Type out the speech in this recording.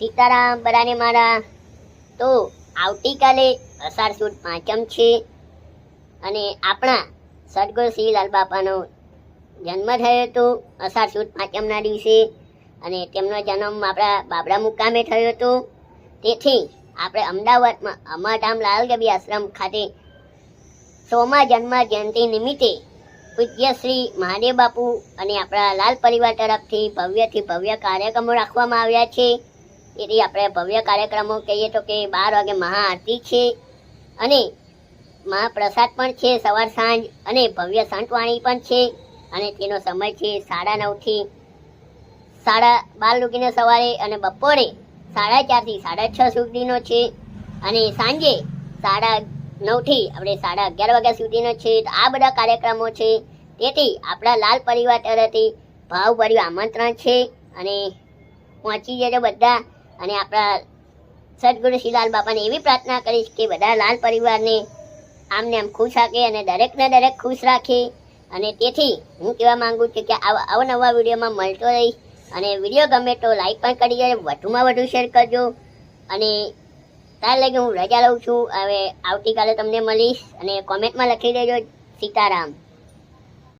સીતારામ, બધાને મારા. તો આવતીકાલે અષાઢ સુદ પાંચમ છે અને આપણા સદગુરુ શ્રી લાલ બાપાનો જન્મ થયો હતો અષાઢ સુદ પાંચમના દિવસે અને તેમનો જન્મ આપણા બાબરા મુકામે થયો હતો. તેથી આપણે અમદાવાદમાં અમરધામ લાલ ગબી આશ્રમ ખાતે સોમા જન્મ જયંતિ નિમિત્તે પૂજ્ય શ્રી મહાદેવ બાપુ અને આપણા લાલ પરિવાર તરફથી ભવ્યથી ભવ્ય કાર્યક્રમો રાખવામાં આવ્યા છે. તેથી આપણે ભવ્ય કાર્યક્રમો કહીએ તો કે બાર વાગે મહાઆરતી છે અને મહાપ્રસાદ પણ છે સવાર સાંજ અને ભવ્ય સંતવાણી પણ છે અને તેનો સમય છે સાડા નવથી સાડા બાર લૂકીને સવારે અને બપોરે સાડા ચારથી સાડા છ સુધીનો છે અને સાંજે સાડા નવથી આપણે સાડા અગિયાર વાગ્યા સુધીનો છે. તો આ બધા કાર્યક્રમો છે. તેથી આપણા લાલ પરિવાર તરફથી ભાવભર્યું આમંત્રણ છે અને પહોંચી જજો બધા. અને આપણા સદગુરુ શ્રી લાલ બાપાને એવી પ્રાર્થના કરીશ કે બધા લાલ પરિવારને આમને આમ ખુશ રાખે અને દરેકને દરેક ખુશ રાખે. અને તેથી હું કહેવા માંગુ છું કે આવા અવનવા વિડીયોમાં મળતો રહીશ. અને વીડિયો ગમે તો લાઈક પણ કરી દેજો વધુમાં વધુ શેર કરજો. અને ત્યારે લગી હું રજા લઉં છું. હવે આવતીકાલે તમને મળીશ. અને કોમેન્ટમાં લખી દેજો સીતારામ.